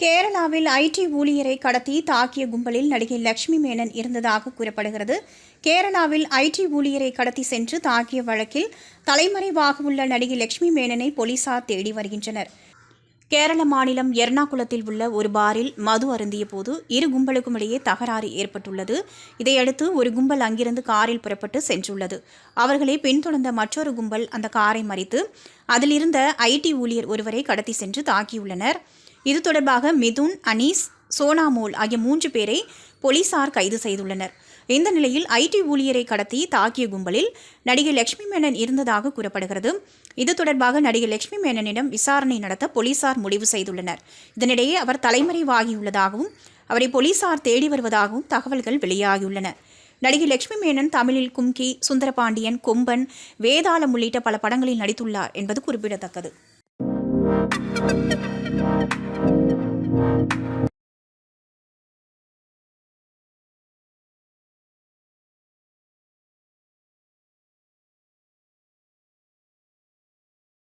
கேரளாவில் ஐடி ஊழியரை கடத்தி தாக்கிய கும்பலில் நடிகை லட்சுமி மேனன் இருந்ததாக கூறப்படுகிறது. கேரளாவில் ஐடி ஊழியரை கடத்தி சென்று தாக்கிய வழக்கில் தலைமறைவாக உள்ள நடிகை லட்சுமி மேனனை போலீசார் தேடி வருகின்றனர். கேரள மாநிலம் எர்ணாகுளத்தில் உள்ள ஒரு பாரில் மது அருந்திய போது இரு கும்பலுக்கும் இடையே தகராறு ஏற்பட்டுள்ளது. இதையடுத்து ஒரு கும்பல் அங்கிருந்து காரில் புறப்பட்டு சென்றுள்ளது. அவர்களை பின்தொடர்ந்த மற்றொரு கும்பல் அந்த காரை மறித்து அதிலிருந்த ஐடி ஊழியர் ஒருவரை கடத்தி சென்று தாக்கியுள்ளனர். இது தொடர்பாக மிதுன் அனீஸ் சோனாமோல் ஆகிய மூன்று பேரை போலீசார் கைது செய்துள்ளனர். இந்த நிலையில் ஐடி ஊழியரை கடத்தி தாக்கிய கும்பலில் நடிகை லட்சுமி மேனன் இருந்ததாக கூறப்படுகிறது. இது தொடர்பாக நடிகை லட்சுமி மேனனிடம் விசாரணை நடத்த போலீசார் முடிவு செய்துள்ளனர். இதனிடையே அவர் தலைமறைவாகியுள்ளதாகவும் அவரை போலீசார் தேடி வருவதாகவும் தகவல்கள் வெளியாகியுள்ளன. நடிகை லட்சுமி மேனன் தமிழில் கும்கி சுந்தரபாண்டியன் கொம்பன் வேதாளம் உள்ளிட்ட பல படங்களில் நடித்துள்ளார் என்பது குறிப்பிடத்தக்கது.